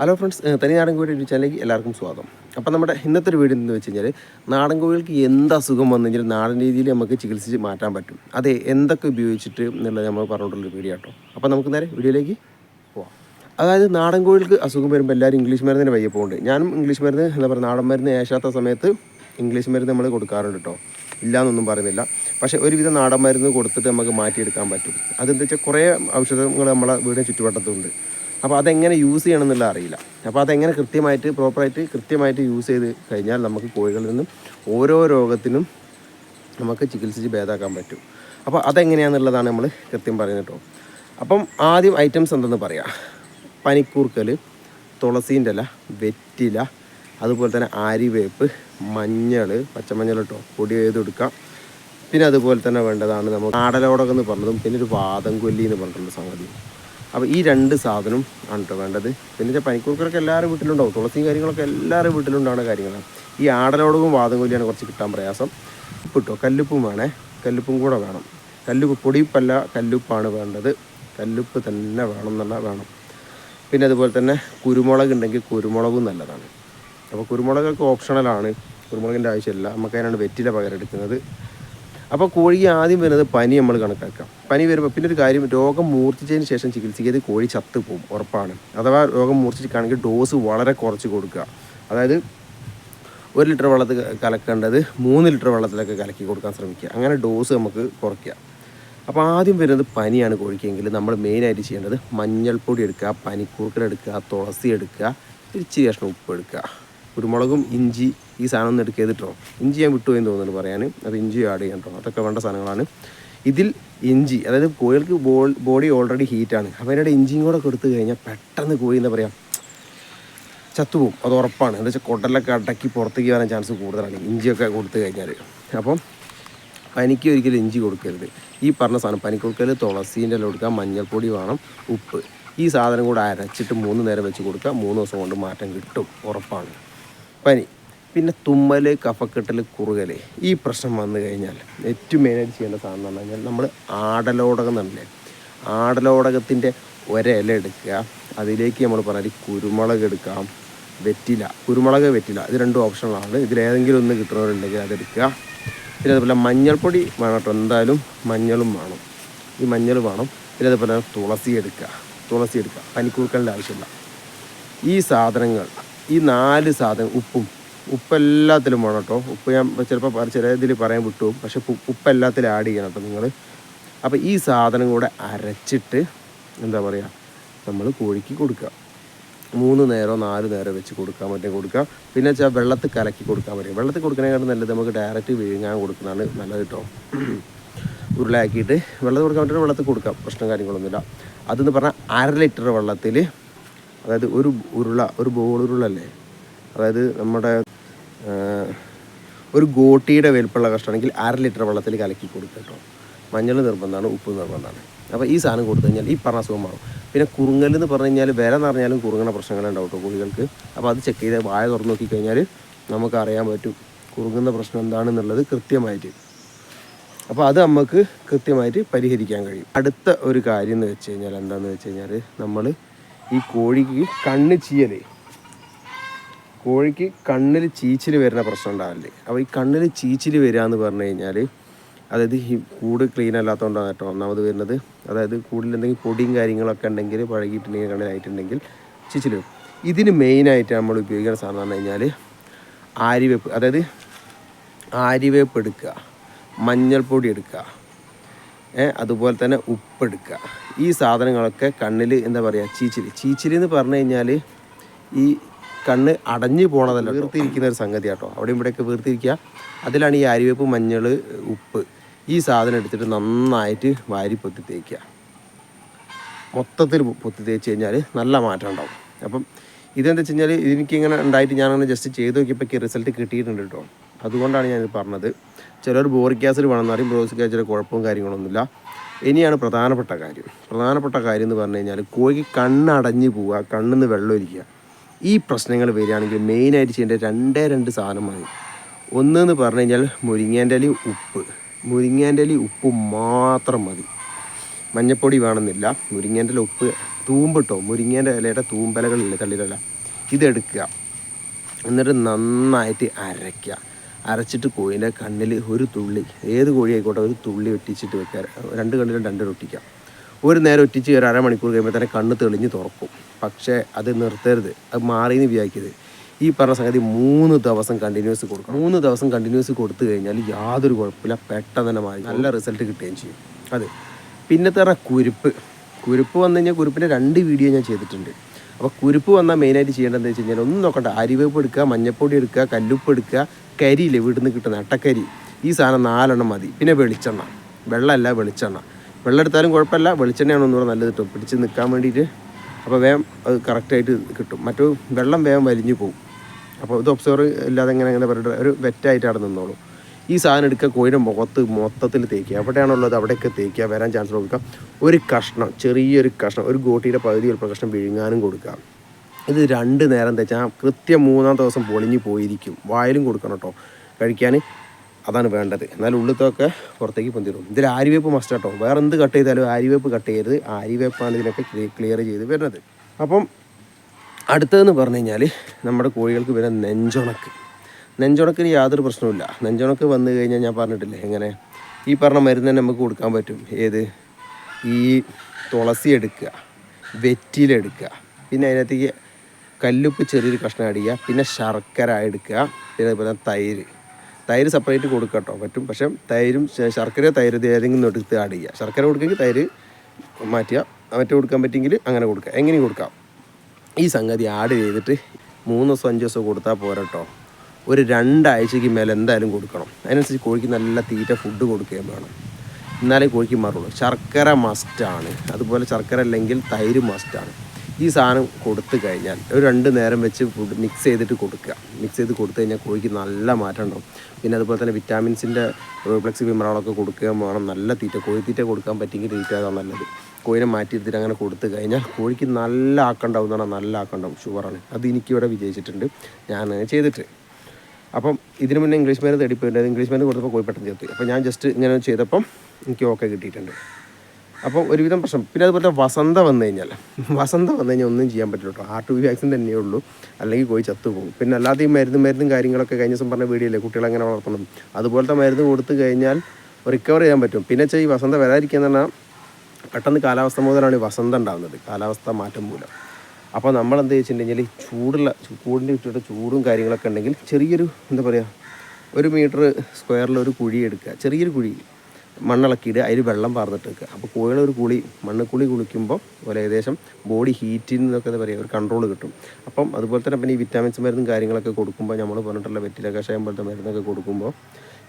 Hello friends ഏഹ് തനി നാടൻ കോഴി യൂട്യൂബ് ചാനലിലേക്ക് എല്ലാവർക്കും സ്വാഗതം. അപ്പോൾ നമ്മുടെ ഇന്നത്തെ ഒരു വീഡിയോ എന്ന് വെച്ച് കഴിഞ്ഞാൽ നാടൻ കോഴികൾക്ക് എന്ത് അസുഖം വന്നു കഴിഞ്ഞാൽ നാടൻ രീതിയിൽ നമുക്ക് ചികിത്സിച്ച് മാറ്റാൻ പറ്റും. അതെ എന്തൊക്കെ ഉപയോഗിച്ചിട്ട് എന്നുള്ളത് നമ്മൾ പറഞ്ഞിട്ടുള്ളൊരു വീഡിയോ കേട്ടോ അപ്പോൾ നമുക്ക് നേരെ വീഡിയോയിലേക്ക് പോവാം. അതായത് നാടൻ കോഴികൾക്ക് അസുഖം വരുമ്പോൾ എല്ലാവരും ഇംഗ്ലീഷ് മരുന്നിന് വയ്യ പോകുന്നുണ്ട് ഞാനും ഇംഗ്ലീഷ് മരുന്ന് എന്താ പറയുക നാടൻ മരുന്ന് ഏശാത്ത സമയത്ത് ഇംഗ്ലീഷ് മരുന്ന് നമ്മൾ കൊടുക്കാറുണ്ട് കേട്ടോ ഇല്ലയെന്നൊന്നും പറയുന്നില്ല. പക്ഷേ ഒരുവിധം നാടൻ മരുന്ന് കൊടുത്തിട്ട് നമുക്ക് മാറ്റിയെടുക്കാൻ പറ്റും. അതെന്താ വെച്ചാൽ കുറേ ഔഷധങ്ങൾ നമ്മളെ വീടിന് ചുറ്റുവട്ടത്തുണ്ട്. അപ്പോൾ അതെങ്ങനെ യൂസ് ചെയ്യണം എന്നുള്ള അറിയില്ല. അപ്പോൾ അതെങ്ങനെ കൃത്യമായിട്ട് പ്രോപ്പറായിട്ട് കൃത്യമായിട്ട് യൂസ് ചെയ്ത് കഴിഞ്ഞാൽ നമുക്ക് കോഴികളിൽ നിന്നും ഓരോ രോഗത്തിനും നമുക്ക് ചികിത്സിച്ച് ഭേദമാക്കാൻ പറ്റും. അപ്പോൾ അതെങ്ങനെയാണെന്നുള്ളതാണ് നമ്മൾ കൃത്യം പറയുന്നത് കേട്ടോ അപ്പം ആദ്യം ഐറ്റംസ് എന്തെന്ന് പറയാം? പനിക്കൂർക്കൽ തുളസീന്റെ ഇല വെറ്റില അതുപോലെ തന്നെ ആരിവേപ്പ് മഞ്ഞൾ പച്ചമഞ്ഞൾ കേട്ടോ പൊടി ചെയ്ത് കൊടുക്കാം. പിന്നെ അതുപോലെ തന്നെ വേണ്ടതാണ് നമ്മൾ ആടലോടകം എന്ന് പറഞ്ഞതും പിന്നെ ഒരു വാദം കൊല്ലി എന്ന് പറഞ്ഞിട്ടുള്ള സംഗതി. അപ്പോൾ ഈ രണ്ട് സാധനം ആണ് കേട്ടോ വേണ്ടത്. പിന്നെ വെച്ചാൽ പനിക്കൂർക്കൊക്കെ എല്ലാവരും വീട്ടിലുണ്ടാവും. തുളസിയും കാര്യങ്ങളൊക്കെ എല്ലാവരും വീട്ടിലുണ്ടാവുന്ന കാര്യങ്ങളാണ്. ഈ ആടലോടകവും വാദം കുറച്ച് കിട്ടാൻ പ്രയാസം. ഉപ്പ് കിട്ടോ കല്ലുപ്പും വേണേ. കല്ലുപ്പും കൂടെ വേണം. കല്ലുപ്പ് പൊടിപ്പല്ല കല്ലുപ്പാണ് വേണ്ടത്. കല്ലുപ്പ് തന്നെ വേണം എന്നല്ല വേണം. പിന്നെ അതുപോലെ തന്നെ കുരുമുളക് ഉണ്ടെങ്കിൽ കുരുമുളകും നല്ലതാണ്. അപ്പോൾ കുരുമുളകൊക്കെ ഓപ്ഷണലാണ് കുരുമുളകിന്റെ ആവശ്യമില്ല. നമുക്ക് അതിനാണ് വെറ്റില പകരം എടുക്കുന്നത്. അപ്പോൾ കോഴിക്ക് ആദ്യം വരുന്നത് പനി നമ്മൾ കണക്കാക്കാം. പനി വരുമ്പോൾ പിന്നെ ഒരു കാര്യം രോഗം മൂർച്ഛിച്ചതിന് ശേഷം ചികിത്സിക്കത് കോഴി ചത്ത് പോകും ഉറപ്പാണ്. അഥവാ രോഗം മൂർച്ഛിച്ചാണെങ്കിൽ ഡോസ് വളരെ കുറച്ച് കൊടുക്കുക. അതായത് ഒരു ലിറ്റർ വെള്ളത്തിൽ കലക്കേണ്ടത് മൂന്ന് ലിറ്റർ വെള്ളത്തിലൊക്കെ കലക്കി കൊടുക്കാൻ ശ്രമിക്കുക. അങ്ങനെ ഡോസ് നമുക്ക് കുറയ്ക്കുക. അപ്പോൾ ആദ്യം വരുന്നത് പനിയാണ് കോഴിക്കെങ്കിൽ നമ്മൾ മെയിനായിട്ട് ചെയ്യേണ്ടത് മഞ്ഞൾപ്പൊടി എടുക്കുക പനിക്കൂർക്കൽ എടുക്കുക തുളസി എടുക്കുക ഇച്ചിരി കഷ്ണം ഉപ്പ് എടുക്കുക. കുരുമുളകും ഇഞ്ചി ഈ സാധനം ഒന്ന് എടുക്കുക ചെയ്തിട്ടോ. ഇഞ്ചി ഞാൻ വിട്ടുപോയി എന്ന് തോന്നുന്നു പറയാൻ അപ്പോൾ ഇഞ്ചി ആഡ് ചെയ്യാൻ കേട്ടോ അതൊക്കെ വേണ്ട സാധനങ്ങളാണ്. ഇതിൽ ഇഞ്ചി അതായത് കോഴികൾക്ക് ബോൾ ബോഡി ഓൾറെഡി ഹീറ്റാണ് അപ്പോൾ അതിനിടെ ഇഞ്ചിയും കൂടെ കൊടുത്തു കഴിഞ്ഞാൽ പെട്ടെന്ന് കോഴി എന്താ പറയുക ചത്തുപോകും അത് ഉറപ്പാണ്. എന്താ വെച്ചാൽ കൊടലൊക്കെ അടക്കി പുറത്തേക്ക് വരാൻ ചാൻസ് കൂടുതലാണ് ഇഞ്ചിയൊക്കെ കൊടുത്തു കഴിഞ്ഞാൽ അപ്പം പനിക്ക് ഒരിക്കലും ഇഞ്ചി കൊടുക്കരുത്. ഈ പറഞ്ഞ സാധനം പനിക്ക് കൊടുക്കരുത് തുളസീന്റെ ഇല കൊടുക്കുക മഞ്ഞൾപ്പൊടി വേണം ഉപ്പ്. ഈ സാധനം കൂടെ അരച്ചിട്ട് മൂന്ന് നേരം വെച്ച് കൊടുക്കുക മൂന്ന് ദിവസം കൊണ്ട് മാറ്റം കിട്ടും. ഉറപ്പാണ്. പനി. പിന്നെ തുമ്മൽ കഫക്കെട്ടൽ കുറുകൽ ഈ പ്രശ്നം വന്നു കഴിഞ്ഞാൽ ഏറ്റവും മെയിനായിട്ട് ചെയ്യേണ്ട സാധനം എന്ന് പറഞ്ഞു കഴിഞ്ഞാൽ നമ്മൾ ആടലോടകം എന്നല്ലേ ആടലോടകത്തിന്റെ ഒരില എടുക്കുക. അതിലേക്ക് നമ്മൾ പറഞ്ഞാൽ കുരുമുളക് എടുക്കാം വെറ്റില. കുരുമുളക് വെറ്റില. ഇത് രണ്ടും ഓപ്ഷനുകളാണ് ഇതിലേതെങ്കിലും ഒന്ന് കിട്ടുന്നവരുണ്ടെങ്കിൽ അതെടുക്കുക പിന്നെ അതുപോലെ മഞ്ഞൾപ്പൊടി വേണം കേട്ടോ. എന്തായാലും മഞ്ഞളും വേണം. ഈ മഞ്ഞൾ വേണം. പിന്നെ അതുപോലെ തുളസി എടുക്കുക. തുളസി എടുക്കുക. പനിക്കൂർക്കലിന്റെ ആവശ്യമില്ല. ഈ സാധനങ്ങൾ ഈ നാല് സാധനം ഉപ്പും ഉപ്പ് എല്ലാത്തിലും വേണം കേട്ടോ. ഉപ്പ് ഞാൻ ചിലപ്പോൾ ചില ഇതിൽ പറയാൻ വിട്ടു. പക്ഷെ ഉപ്പ് എല്ലാത്തിലും ആഡ് ചെയ്യണം കേട്ടോ നിങ്ങൾ അപ്പോൾ ഈ സാധനം കൂടെ അരച്ചിട്ട് എന്താ പറയുക നമ്മൾ കോഴിക്ക് കൊടുക്കുക. മൂന്ന് നേരോ നാല് നേരം വെച്ച് കൊടുക്കാൻ പറ്റും കൊടുക്കുക. പിന്നെ വെച്ചാൽ വെള്ളത്തിൽ കലക്കി കൊടുക്കാൻ പറ്റും. വെള്ളത്തിൽ കൊടുക്കണേക്കാളും നല്ലത് നമുക്ക് ഡയറക്റ്റ് വിഴുങ്ങാൻ കൊടുക്കുന്നതാണ് നല്ലത് കേട്ടോ. ഉരുളയാക്കിയിട്ട് വെള്ളത്തിൽ കൊടുക്കാൻ പറ്റുന്ന വെള്ളത്തിൽ കൊടുക്കാം. പ്രശ്നം കാര്യങ്ങളൊന്നുമില്ല. അതെന്ന് പറഞ്ഞാൽ അര ലിറ്റർ വെള്ളത്തിൽ അതായത് ഒരു ഉരുള ഒരു ബോൾ ഉരുളല്ലേ അതായത് നമ്മുടെ ഒരു ഗോട്ടിയുടെ വലുപ്പമുള്ള കഷ്ണമാണെങ്കിൽ അര ലിറ്റർ വെള്ളത്തിൽ കലക്കി കൊടുക്കുക കേട്ടോ. മഞ്ഞൾ നിർബന്ധമാണ് ഉപ്പ് നിർബന്ധമാണ്. അപ്പോൾ ഈ സാധനം കൊടുത്തു കഴിഞ്ഞാൽ ഈ പറഞ്ഞ അസുഖം മാറും. പിന്നെ കുറുങ്ങൽ എന്ന് പറഞ്ഞു കഴിഞ്ഞാൽ വില എന്ന് പറഞ്ഞാലും കുറുങ്ങണ പ്രശ്നങ്ങളുണ്ടാവും കേട്ടോ കോഴികൾക്ക്. അപ്പോൾ അത് ചെക്ക് ചെയ്ത് വായ തുറന്ന് നോക്കിക്കഴിഞ്ഞാൽ നമുക്ക് അറിയാൻ പറ്റും കുറുങ്ങുന്ന പ്രശ്നം എന്താണെന്നുള്ളത് കൃത്യമായിട്ട്. അപ്പോൾ അത് നമുക്ക് കൃത്യമായിട്ട് പരിഹരിക്കാൻ കഴിയും. അടുത്ത ഒരു കാര്യം എന്ന് വെച്ച് കഴിഞ്ഞാൽ എന്താണെന്ന് വെച്ച് കഴിഞ്ഞാൽ നമ്മൾ ഈ കോഴിക്ക് കണ്ണ് ചീയലേ. കോഴിക്ക് കണ്ണിൽ ചീച്ചിൽ വരുന്ന പ്രശ്നം ഉണ്ടാവില്ലേ? അപ്പോൾ ഈ കണ്ണിൽ ചീച്ചിൽ വരിക എന്ന് പറഞ്ഞു കഴിഞ്ഞാൽ അതായത് ഈ കൂട് ക്ലീൻ അല്ലാത്തതുകൊണ്ടാണ് കേട്ടോ ഒന്നാമത് വരുന്നത്. അതായത് കൂടിൽ എന്തെങ്കിലും പൊടിയും കാര്യങ്ങളൊക്കെ ഉണ്ടെങ്കിൽ പഴകിയിട്ടുണ്ടെങ്കിൽ കണ്ണിലായിട്ടുണ്ടെങ്കിൽ ചീച്ചിൽ വരും. ഇതിന് മെയിനായിട്ട് നമ്മൾ ഉപയോഗിക്കുന്ന സാധനം പറഞ്ഞു കഴിഞ്ഞാൽ ആര്യവേപ്പ് അതായത് ആര്യവേപ്പ് എടുക്കുക മഞ്ഞൾപ്പൊടി എടുക്കുക അതുപോലെ തന്നെ ഉപ്പെടുക്കുക ഈ സാധനങ്ങളൊക്കെ കണ്ണിൽ എന്താ പറയുക ചീച്ചിൽ ചീച്ചിൽ എന്ന് പറഞ്ഞു കഴിഞ്ഞാൽ ഈ കണ്ണ് അടഞ്ഞു പോണതല്ല വീർത്തിരിക്കുന്ന ഒരു സംഗതി കേട്ടോ. അവിടെ ഇവിടെയൊക്കെ വീർത്തിരിക്കുക. അതിലാണ് ഈ അരിവേപ്പ് മഞ്ഞൾ ഉപ്പ് ഈ സാധനം എടുത്തിട്ട് നന്നായിട്ട് വാരി പൊത്തി തേക്കുക. മൊത്തത്തിൽ പൊത്തി തേച്ച് കഴിഞ്ഞാൽ നല്ല മാറ്റം ഉണ്ടാവും. അപ്പം ഇതെന്താ വെച്ച് കഴിഞ്ഞാൽ എനിക്കിങ്ങനെ ഉണ്ടായിട്ട് ഞാനങ്ങനെ ജസ്റ്റ് ചെയ്ത് നോക്കിയപ്പോൾ റിസൾട്ട് കിട്ടിയിട്ടുണ്ട് കേട്ടോ. അതുകൊണ്ടാണ് ഞാനിത് പറഞ്ഞത്. ചിലർ ബോറിക് ആസിഡ് വേണമെന്ന് പറയും ബോറിക് ആസിഡ് കുഴപ്പവും കാര്യങ്ങളൊന്നുമില്ല. ഇനിയാണ് പ്രധാനപ്പെട്ട കാര്യം. പ്രധാനപ്പെട്ട കാര്യം എന്ന് പറഞ്ഞു കഴിഞ്ഞാൽ കോഴിക്ക് കണ്ണടഞ്ഞ് പോവുക കണ്ണിന്ന് വെള്ളം ഒലിക്കുക. ഈ പ്രശ്നങ്ങൾ വരികയാണെങ്കിൽ മെയിനായിട്ട് ചെയ്യേണ്ട രണ്ടേ രണ്ട് സാധനം മതി. ഒന്നെന്ന് പറഞ്ഞു കഴിഞ്ഞാൽ മുരിങ്ങേന്റെ ഇലയും ഉപ്പ്. മുരിങ്ങേന്റെ ഉപ്പ് മാത്രം മതി. മഞ്ഞപ്പൊടി വേണമെന്നില്ല. മുരിങ്ങേന്റെ ഇല ഉപ്പ് തൂമ്പിട്ടോ? മുരിങ്ങേന്റെ ഇലയുടെ തൂമ്പലകളില്ലേ തള്ളിയിലല്ല. ഇതെടുക്കുക എന്നിട്ട് നന്നായിട്ട് അരയ്ക്കുക. അരച്ചിട്ട് കോഴീന്റെ കണ്ണിൽ ഒരു തുള്ളി ഏത് കോഴി ആയിക്കോട്ടെ ഒരു തുള്ളി വെട്ടിച്ചിട്ട് വെക്കുക. രണ്ട് കണ്ണിലും രണ്ട് ഒട്ടിക്കുക. ഒരു നേരം ഒറ്റിച്ച് ഒരു അരമണിക്കൂർ കഴിയുമ്പോൾ തന്നെ കണ്ണ് തെളിഞ്ഞ് തുറക്കും. പക്ഷേ അത് നിർത്തരുത്. അത് മാറിയെന്ന് വിചാരിക്കരുത്. ഈ പറഞ്ഞ സംഗതി മൂന്ന് ദിവസം കണ്ടിന്യൂസ് കൊടുക്കണം. മൂന്ന് ദിവസം കണ്ടിന്യൂസ് കൊടുത്തു കഴിഞ്ഞാൽ യാതൊരു കുഴപ്പമില്ല. പെട്ടെന്ന് തന്നെ മാറി നല്ല റിസൾട്ട് കിട്ടുകയും ചെയ്യും. അത്. പിന്നത്തെ പറഞ്ഞാൽ കുരുപ്പ്. കുരുപ്പ് വന്നു കഴിഞ്ഞാൽ കുരുപ്പിന്റെ രണ്ട് വീഡിയോ ഞാൻ ചെയ്തിട്ടുണ്ട്. അപ്പോൾ കുരുപ്പ് വന്നാൽ മെയിനായിട്ട് ചെയ്യേണ്ടത് എന്താ വെച്ച് കഴിഞ്ഞാൽ ഒന്നും നോക്കണ്ട. അരിവേപ്പ് എടുക്കുക മഞ്ഞപ്പൊടി എടുക്കുക കല്ലുപ്പ് എടുക്കുക കരിയില്ലേ വീട്ടിൽ കിട്ടുന്ന അട്ടക്കരി. ഈ സാധനം നാലെണ്ണം മതി. പിന്നെ വെളിച്ചെണ്ണ. വെള്ളമല്ല വെളിച്ചെണ്ണ. വെള്ളം എടുത്താലും കുഴപ്പമില്ല. വെളിച്ചെണ്ണയാണ് ഒന്നുകൂടെ നല്ലത് കേട്ടോ പിടിച്ച് നിൽക്കാൻ വേണ്ടിയിട്ട്. അപ്പോൾ വേഗം അത് കറക്റ്റായിട്ട് കിട്ടും. മറ്റു വെള്ളം വേഗം വലിഞ്ഞു പോകും അപ്പോൾ ഇത് ഒബ്സർവ് ഇല്ലാതെ എങ്ങനെ അങ്ങനെ പറഞ്ഞിട്ട് ഒരു വെറ്റായിട്ട് അവിടെ നിന്നോളൂ. ഈ സാധനം എടുക്കുക കോഴിയുടെ മുഖത്ത് മൊത്തത്തിൽ തേക്കുക. എവിടെയാണുള്ളത് അവിടെയൊക്കെ തേക്കുക. വരാൻ ചാൻസ് കൊടുക്കുക ഒരു കഷ്ണം ചെറിയൊരു കഷ്ണം ഒരു ഗോട്ടിയുടെ പകുതി ഒരു കഷ്ണം വിഴുങ്ങാനും കൊടുക്കുക ഇത് രണ്ട് നേരം തേച്ചാൽ കൃത്യം മൂന്നാം ദിവസം പൊളിഞ്ഞ് പോയിരിക്കും. വായിലും കൊടുക്കണം കേട്ടോ കഴിക്കാൻ അതാണ് വേണ്ടത്. എന്നാൽ ഉള്ളിത്തൊക്കെ പുറത്തേക്ക് പൊന്തിരും ഇതിൽ ആരിവേപ്പ് മസ്റ്റ് കേട്ടോ വേറെ എന്ത് കട്ട് ചെയ്താലും ആരിവേപ്പ് കട്ട് ചെയ്യരുത്. ആരിവേപ്പാണ് ഇതിനൊക്കെ ക്ലിയർ ചെയ്ത് വരുന്നത്. അപ്പം അടുത്തതെന്ന് പറഞ്ഞു കഴിഞ്ഞാൽ നമ്മുടെ കോഴികൾക്ക് വരുന്ന നെഞ്ചുണക്ക്. നെഞ്ചുണക്കിന് യാതൊരു പ്രശ്നവുമില്ല. നെഞ്ചുണക്ക് വന്നു കഴിഞ്ഞാൽ ഞാൻ പറഞ്ഞിട്ടില്ലേ എങ്ങനെ ഈ പറഞ്ഞ മരുന്ന് തന്നെ നമുക്ക് കൊടുക്കാൻ പറ്റും. ഏത്? ഈ തുളസി എടുക്കുക വെറ്റിലെടുക്കുക പിന്നെ അതിനകത്തേക്ക് കല്ലുപ്പ് ചെറിയൊരു കഷ്ണം അടിക്കുക പിന്നെ ശർക്കര എടുക്കുക പിന്നെ അതുപോലെ തൈര്. തൈര് സെപ്പറേറ്റ് കൊടുക്കട്ടോ. കേട്ടോ പറ്റും. പക്ഷെ തൈരും ശർക്കര തൈര് ഏതെങ്കിലും എടുത്ത് ആഡ് ചെയ്യുക. ശർക്കര കൊടുക്കുമെങ്കിൽ തൈര് മാറ്റുക. മറ്റേ കൊടുക്കാൻ പറ്റിയെങ്കിൽ അങ്ങനെ കൊടുക്കുക. എങ്ങനെയും കൊടുക്കാം. ഈ സംഗതി ആഡ് ചെയ്തിട്ട് മൂന്ന് ദിവസം അഞ്ച് ദിവസം കൊടുത്താൽ പോരട്ടോ. ഒരു രണ്ടാഴ്ചയ്ക്ക് മേലെ എന്തായാലും കൊടുക്കണം. അതിനനുസരിച്ച് കോഴിക്ക് നല്ല തീറ്റ ഫുഡ് കൊടുക്കുകയും വേണം. എന്നാലേ കോഴിക്ക് മാറുള്ളൂ. ശർക്കര മസ്റ്റാണ് അതുപോലെ ശർക്കര അല്ലെങ്കിൽ തൈര് മസ്റ്റാണ് ഈ സാധനം കൊടുത്തു കഴിഞ്ഞാൽ ഒരു രണ്ട് നേരം വെച്ച് ഫുഡ് മിക്സ് ചെയ്തിട്ട് കൊടുക്കുക. മിക്സ് ചെയ്ത് കൊടുത്തു കഴിഞ്ഞാൽ കോഴിക്ക് നല്ല മാറ്റം ഉണ്ടാവും. പിന്നെ അതുപോലെ തന്നെ വിറ്റാമിൻസിന്റെ റോബ്ലക്സ് വിമറകളൊക്കെ കൊടുക്കുക വേണം. നല്ല തീറ്റ കോഴി തീറ്റ കൊടുക്കാൻ പറ്റിയെങ്കിൽ തീറ്റ അതാണ് നല്ലത്. കോഴിനെ മാറ്റി എടുത്തിട്ട് അങ്ങനെ കൊടുത്തു കഴിഞ്ഞാൽ കോഴിക്ക് നല്ല ആക്കണ്ടാവും എന്നാണ് നല്ല ആക്കണ്ടാവും ഷുവറാണ് അത് എനിക്കിവിടെ വിജയിച്ചിട്ടുണ്ട്. ഞാൻ ചെയ്തിട്ട്. അപ്പം ഇതിനു മുന്നേ ഇംഗ്ലീഷ് മരുന്ന് തേടിപ്പോയിട്ടുണ്ട് ഇംഗ്ലീഷ് മരുന്ന് കൊടുത്തപ്പോൾ കോഴി പെട്ടെന്ന് ചേർത്ത് അപ്പോൾ ഞാൻ ജസ്റ്റ് ഇങ്ങനെ ചെയ്തപ്പം എനിക്ക് ഓക്കെ കിട്ടിയിട്ടുണ്ട്. അപ്പോൾ ഒരുവിധം പ്രശ്നം. പിന്നെ അതുപോലെ വസന്ത വന്നു കഴിഞ്ഞാൽ വസന്ത വന്നു കഴിഞ്ഞാൽ ഒന്നും ചെയ്യാൻ പറ്റില്ല കേട്ടോ. ആർ ടു വാക്സിൻ തന്നെയേ ഉള്ളൂ. അല്ലെങ്കിൽ കോഴി ചത്തു പോകും. പിന്നെ അല്ലാതെ ഈ മരുന്നും മരുന്നും കാര്യങ്ങളൊക്കെ കഴിഞ്ഞ ദിവസം പറഞ്ഞ വീഡിയോയില്ലേ കുട്ടികളെ എങ്ങനെ വളർത്തണം. അതുപോലത്തെ മരുന്ന് കൊടുത്തു കഴിഞ്ഞാൽ റിക്കവർ ചെയ്യാൻ പറ്റും. പിന്നെ വെച്ചാൽ ഈ വസന്ത വരാതിരിക്കുക എന്ന് പറഞ്ഞാൽ പെട്ടെന്ന് കാലാവസ്ഥ മുതലാണ് ഈ വസന്ത ഉണ്ടാകുന്നത് കാലാവസ്ഥ മാറ്റം മൂലം. അപ്പോൾ നമ്മൾ എന്താ വെച്ചിട്ടുണ്ടെങ്കിൽ ചൂടുള്ള കൂടിന്റെ ചുറ്റും ചൂടും കാര്യങ്ങളൊക്കെ ഉണ്ടെങ്കിൽ ചെറിയൊരു എന്താ പറയുക ഒരു മീറ്റർ സ്ക്വയറിൽ ഒരു കുഴി എടുക്കുക. ചെറിയൊരു കുഴി മണ്ണിളക്കിയിട്ട് അതിൽ വെള്ളം പാർന്നിട്ട് വെക്കുക. അപ്പോൾ കോഴികൾ ഒരു കുളി മണ്ണ് കുളി കുളിക്കുമ്പോൾ ഒരു ഏകദേശം ബോഡി ഹീറ്റിൽ നിന്നൊക്കെ എന്താ പറയുക ഒരു കൺട്രോൾ കിട്ടും. അപ്പം അതുപോലെ തന്നെ പിന്നെ ഈ വിറ്റാമിൻസ് മരുന്നും കാര്യങ്ങളൊക്കെ കൊടുക്കുമ്പോൾ നമ്മൾ പറഞ്ഞിട്ടുള്ള വെറ്റില കഷായം പോലത്തെ മരുന്നൊക്കെ കൊടുക്കുമ്പോൾ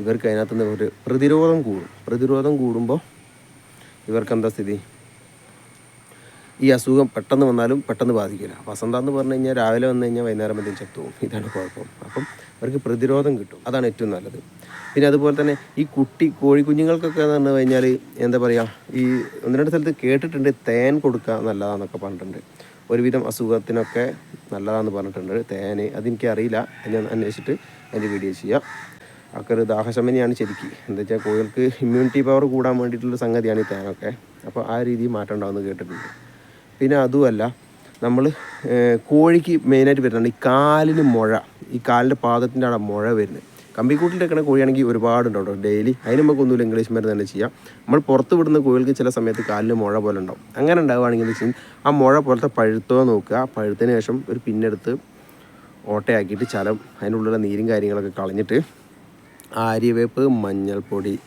ഇവർക്ക് അതിനകത്ത് നിന്ന് ഒരു പ്രതിരോധം കൂടും. പ്രതിരോധം കൂടുമ്പോൾ ഇവർക്ക് എന്താ സ്ഥിതി? ഈ അസുഖം പെട്ടെന്ന് വന്നാലും പെട്ടെന്ന് ബാധിക്കില്ല. വസന്ത എന്ന് പറഞ്ഞു കഴിഞ്ഞാൽ രാവിലെ വന്നു കഴിഞ്ഞാൽ വൈകുന്നേരം മതി ചത്തുപോകും. ഇതാണ് കുഴപ്പം. അപ്പം അവർക്ക് പ്രതിരോധം കിട്ടും. അതാണ് ഏറ്റവും നല്ലത്. പിന്നെ അതുപോലെ തന്നെ ഈ കുട്ടി കോഴിക്കുഞ്ഞുങ്ങൾക്കൊക്കെ എന്ന് പറഞ്ഞു കഴിഞ്ഞാൽ എന്താ പറയുക ഈ ഒന്ന് രണ്ട് സ്ഥലത്ത് കേട്ടിട്ടുണ്ട് തേൻ കൊടുക്കുക നല്ലതാണെന്നൊക്കെ പറഞ്ഞിട്ടുണ്ട്. ഒരുവിധം അസുഖത്തിനൊക്കെ നല്ലതാണെന്ന് പറഞ്ഞിട്ടുണ്ട്. തേന് അതെനിക്ക് അറിയില്ല. ഞാൻ അന്വേഷിച്ചിട്ട് അതിന്റെ വീഡിയോ ചെയ്യാം. ഒക്കെ ഒരു ദാഹശമനിയാണ് ശരിക്കും. എന്താ വെച്ചാൽ കോഴികൾക്ക് ഇമ്മ്യൂണിറ്റി പവർ കൂടാൻ വേണ്ടിയിട്ടുള്ള സംഗതിയാണ് ഈ തേനൊക്കെ. അപ്പോൾ ആ രീതിയിൽ മാറ്റം ഉണ്ടാവുമെന്ന് കേട്ടിട്ടുണ്ട്. പിന്നെ അതുമല്ല നമ്മൾ കോഴിക്ക് മെയിനായിട്ട് വരുന്നുണ്ട് ഈ കാലിന് മുഴ. ഈ കാലിന്റെ പാദത്തിന്റെ അവിടെ മുഴ വരുന്നത്. കമ്പിക്കൂട്ടിന്റെ വെക്കണ കോഴിയാണെങ്കിൽ ഒരുപാടുണ്ട് കേട്ടോ. ഡെയിലി അതിന് നമുക്ക് ഒന്നുമില്ല ഇംഗ്ലീഷ് മരുന്ന് തന്നെ ചെയ്യാം. നമ്മൾ പുറത്ത് വിടുന്ന കോഴികൾക്ക് ചില സമയത്ത് കാലിൽ മുഴ പോലെ ഉണ്ടാവും. അങ്ങനെ ഉണ്ടാവുകയാണെങ്കിൽ വെച്ചാൽ ആ മുഴ പോലത്തെ പഴുത്തോ നോക്കുക. പഴുത്തതിന് ശേഷം ഒരു പിന്നെടുത്ത് ഓട്ടയാക്കിയിട്ട് ചലം അതിനുള്ളിലുള്ള നീരും കാര്യങ്ങളൊക്കെ കളഞ്ഞിട്ട് ആര്യവേപ്പ് മഞ്ഞൾപ്പൊടി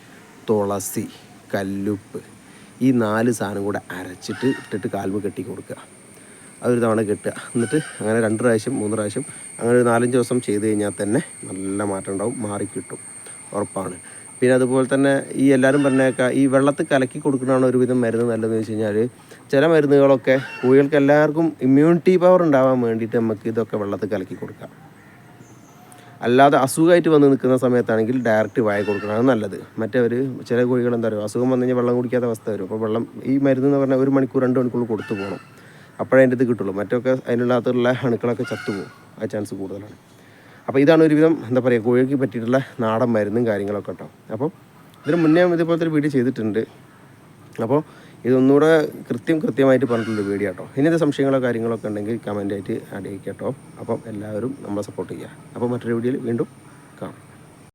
തുളസി കല്ലുപ്പ് ഈ നാല് സാധനം കൂടെ അരച്ചിട്ട് ഇട്ടിട്ട് കാൽമ കെട്ടി കൊടുക്കുക. അതൊരു തവണ കെട്ടുക. എന്നിട്ട് അങ്ങനെ രണ്ട് പ്രാവശ്യം മൂന്ന് പ്രാവശ്യം അങ്ങനെ ഒരു നാലഞ്ച് ദിവസം ചെയ്ത് കഴിഞ്ഞാൽ തന്നെ നല്ല മാറ്റം ഉണ്ടാവും മാറിക്കിട്ടും ഉറപ്പാണ്. പിന്നെ അതുപോലെ തന്നെ ഈ എല്ലാവരും പറഞ്ഞേക്കാം ഈ വെള്ളത്തിൽ കലക്കി കൊടുക്കുന്നതാണ് ഒരുവിധം മരുന്ന് നല്ലതെന്ന് വെച്ച് കഴിഞ്ഞാൽ ചില മരുന്നുകളൊക്കെ കോഴികൾക്ക് എല്ലാവർക്കും ഇമ്മ്യൂണിറ്റി പവർ ഉണ്ടാവാൻ വേണ്ടിയിട്ട് നമുക്ക് ഇതൊക്കെ വെള്ളത്തിൽ കലക്കി കൊടുക്കാം. അല്ലാതെ അസുഖമായിട്ട് വന്ന് നിൽക്കുന്ന സമയത്താണെങ്കിൽ ഡയറക്റ്റ് വായ കൊടുക്കണതാണ് നല്ലത്. മറ്റവർ ചില കോഴികൾ എന്താ പറയുക അസുഖം വന്നു കഴിഞ്ഞാൽ വെള്ളം കുടിക്കാത്ത അവസ്ഥ വരും. അപ്പോൾ വെള്ളം ഈ മരുന്ന് എന്ന് പറഞ്ഞാൽ ഒരു മണിക്കൂർ രണ്ട് മണിക്കൂർ കൊടുത്തു പോകണം. അപ്പോഴേ അതിന്റെ ഇത് കിട്ടുള്ളൂ. മറ്റൊക്കെ അതിനുള്ളകത്തുള്ള അണുക്കളൊക്കെ ചത്തുപോകും. ആ ചാൻസ് കൂടുതലാണ്. അപ്പോൾ ഇതാണ് ഒരുവിധം എന്താ പറയുക കോഴിക്ക് പറ്റിയിട്ടുള്ള നാടൻ മരുന്നും കാര്യങ്ങളൊക്കെ കേട്ടോ. അപ്പോൾ ഇതിന് മുന്നേ ഇതുപോലത്തെ ഒരു വീഡിയോ ചെയ്തിട്ടുണ്ട്. അപ്പോൾ ഇതൊന്നുകൂടെ കൃത്യം കൃത്യമായിട്ട് പറഞ്ഞിട്ടുള്ള വീഡിയോ കേട്ടോ. ഇനി ഇത് സംശയങ്ങളോ കാര്യങ്ങളോ ഒക്കെ ഉണ്ടെങ്കിൽ കമന്റായിട്ട് അറിയിക്കാം കേട്ടോ. അപ്പം എല്ലാവരും നമ്മളെ സപ്പോർട്ട് ചെയ്യുക. അപ്പോൾ മറ്റൊരു വീഡിയോയിൽ വീണ്ടും